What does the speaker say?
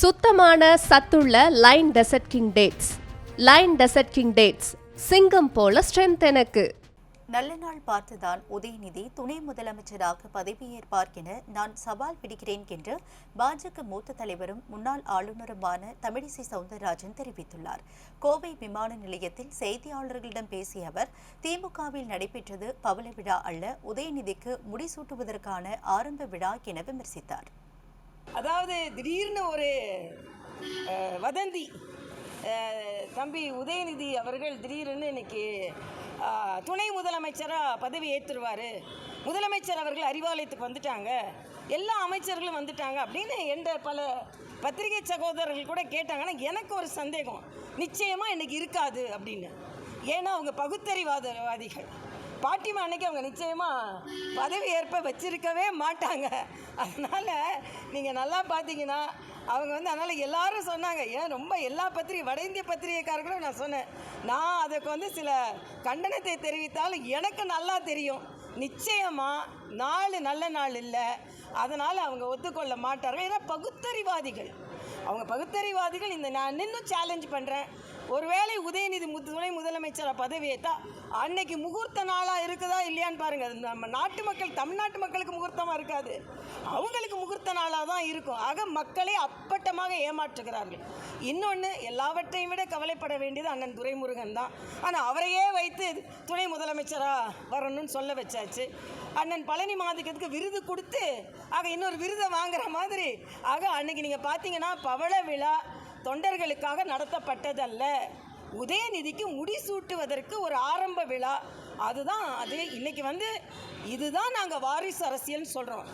சுத்தமான சத்துள்ள line desert king dates. Line desert king dates சிங்கம் போல ஸ்ட்ரென்த் எனக்கு. நல்ல நாள் பார்த்துதான் உதயநிதி துணை முதலமைச்சராக பதவியேற்பார் என நான் சவால் விடுகிறேன் என்று பாஜக மூத்த தலைவரும் முன்னாள் ஆளுநருமான தமிழிசை சவுந்தரராஜன் தெரிவித்துள்ளார். கோவை விமான நிலையத்தில் செய்தியாளர்களிடம் பேசிய அவர் திமுகவில் நடைபெற்றது பவள விழா அல்ல உதயநிதிக்கு முடிசூட்டுவதற்கான ஆரம்ப விழா என விமர்சித்தார். அதாவது திடீர்னு ஒரு வதந்தி. தம்பி உதயநிதி அவர்கள் திடீர்னு இன்னைக்கு துணை முதலமைச்சராக பதவி ஏற்றுருவார். முதலமைச்சர் அவர்கள் அறிவாலயத்துக்கு வந்துட்டாங்க. எல்லா அமைச்சர்களும் வந்துட்டாங்க அப்படின்னு என்ற பல பத்திரிகை சகோதரர்கள் கூட கேட்டாங்கன்னா எனக்கு ஒரு சந்தேகம். நிச்சயமாக இன்றைக்கி இருக்காது அப்படின்னு. ஏன்னா அவங்க பகுத்தறிவாதவாதிகள் பாட்டிமா அன்னைக்கு அவங்க நிச்சயமாக பதவி ஏற்ப வச்சிருக்கவே மாட்டாங்க. அதனால் நீங்கள் நல்லா பார்த்தீங்கன்னா அவங்க வந்து அதனால் எல்லாரும் சொன்னாங்க. ஏன் ரொம்ப எல்லா பத்திரிகை வட இந்திய பத்திரிகைக்காரர்களும் நான் சொன்னேன். நான் அதுக்கு வந்து சில கண்டனத்தை தெரிவித்தாலும் எனக்கு நல்லா தெரியும். நிச்சயமாக நாலு நல்ல நாள் இல்லை. அதனால் அவங்க ஒத்துக்கொள்ள மாட்டார்கள். ஏன்னா பகுத்தறிவாதிகள். அவங்க பகுத்தறிவாதிகள். இந்த நான் இன்னும் சேலஞ்ச் பண்ணுறேன் ஒருவேளை உதயநிதி மு துணை முதலமைச்சராக பதவியேற்றா அன்னைக்கு முகூர்த்த நாளாக இருக்குதா இல்லையான்னு பாருங்கள் அது நம்ம நாட்டு மக்கள் தமிழ்நாட்டு மக்களுக்கு முகூர்த்தமாக இருக்காது. அவங்களுக்கு முகூர்த்த நாளாக தான் இருக்கும். ஆக மக்களை அப்பட்டமாக ஏமாற்றுகிறார்கள். இன்னொன்று எல்லாவற்றையும் விட கவலைப்பட வேண்டியது அண்ணன் துரைமுருகன் தான். ஆனால் அவரையே வைத்து துணை முதலமைச்சராக வரணும்னு சொல்ல வச்சாச்சு. அண்ணன் பழனி மாதிக்கத்துக்கு விருது கொடுத்து ஆக இன்னொரு விருதை வாங்குற மாதிரி. ஆக அன்னைக்கு நீங்கள் பார்த்தீங்கன்னா பவள விழா தொண்டர்களுக்காக நடத்தப்பட்டதல்ல. உதயநிதிக்கு முடிசூட்டுவதற்கு ஒரு ஆரம்ப விழா. அதுதான் அது இன்னைக்கு வந்து இதுதான் நாங்கள் வாரிசு அரசியல்னு சொல்கிறோம்